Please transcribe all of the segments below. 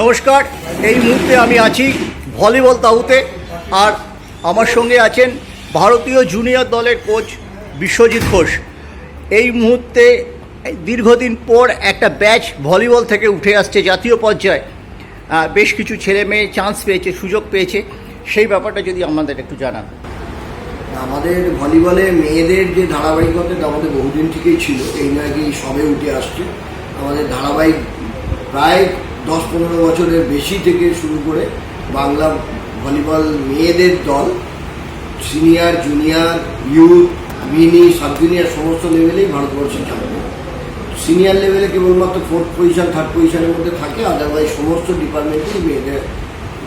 নমস্কার, এই মুহূর্তে আমি আছি ভলিবল তাহুতে আর আমার সঙ্গে আছেন ভারতীয় জুনিয়র দলের কোচ বিশ্বজিৎ ঘোষ। এই মুহূর্তে দীর্ঘদিন পর একটা ব্যাচ ভলিবল থেকে উঠে আসছে জাতীয় পর্যায়ে। বেশ কিছু ছেলে মেয়ে চান্স পেয়েছে, সুযোগ পেয়েছে। সেই ব্যাপারটা যদি আমাদের একটু জানান। আমাদের ভলিবলে মেয়েদের যে ধারাবাহিকতা আমাদের বহুদিন থেকেই ছিল। এই নাকি সবে উঠে আসছে। আমাদের ধারাবাহিক প্রায় দশ পনেরো বছরের বেশি থেকে শুরু করে বাংলা ভলিবল মেয়েদের দল senior junior youth mini sub junior সমস্ত লেভেলেই ভারতবর্ষে খেলে সিনিয়র লেভেলে কেবলমাত্র ফোর্থ পজিশন থার্ড পজিশনের মধ্যে থাকে আদারওয়াইজ সমস্ত ডিপার্টমেন্টেই মেয়েদের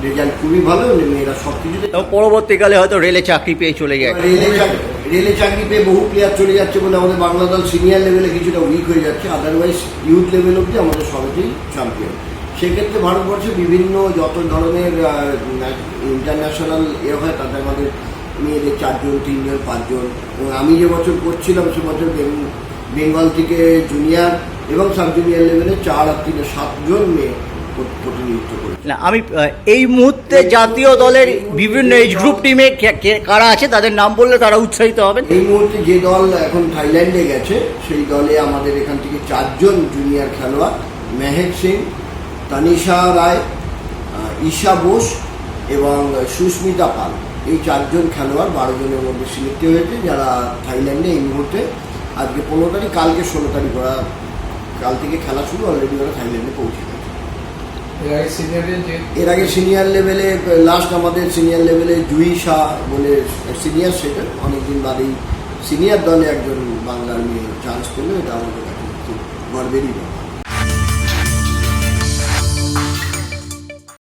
রেজাল্ট খুবই ভালো মেয়েরা সব কিছুতে পরবর্তীকালে হয়তো রেলে চাকরি পেয়ে চলে যায়। রেলে চাকরি রেলে চাকরি পেয়ে বহু প্লেয়ার চলে যাচ্ছে বলে আমাদের বাংলা দল সিনিয়র লেভেলে কিছুটা উইক হয়ে যাচ্ছে আদারওয়াইজ ইউথ লেভেল অবধি আমাদের সবেতেই চ্যাম্পিয়ন সেক্ষেত্রে ভারতবর্ষে বিভিন্ন যত ধরনের ইন্টারন্যাশনাল এ হয় তাতে আমাদের মেয়েদের চারজন তিনজন পাঁচজন। এবং আমি যে বছর করছিলাম সে বছর বেঙ্গ- বেঙ্গল থেকে জুনিয়র এবং সাব জুনিয়র লেভেলে চার আর তিনে সাতজন মেয়ে প্রতিনিধিত্ব করে না আমি এই মুহূর্তে জাতীয় দলের বিভিন্ন এজ গ্রুপ টিমে কারা আছে তাদের নাম বললে তারা উৎসাহিত হবেন এই মুহূর্তে যে দল এখন থাইল্যান্ডে গেছে সেই দলে আমাদের এখান থেকে চারজন জুনিয়র খেলোয়াড় মেহেক সিং তানিশা রায় ঈশা বোস এবং সুস্মিতা পাল। এই চারজন খেলোয়াড় বারো জনের মধ্যে সিলেক্ট হয়েছে যারা থাইল্যান্ডে এই মুহূর্তে আজকে পনেরো তারিখ কালকে ষোলো তারিখ ওরা কাল থেকে খেলা শুরু অলরেডি ওরা থাইল্যান্ডে পৌঁছে গেছে। এর আগে এর আগে সিনিয়র লেভেলে লাস্ট আমাদের সিনিয়র লেভেলে জুই শাহ বলে সিনিয়র সেটা অনেকদিন বাদেই সিনিয়র দলে একজন বাংলার মেয়ে চান্স পেল এটা আমাদের কাছে খুব গর্বেরই ব্যাপার।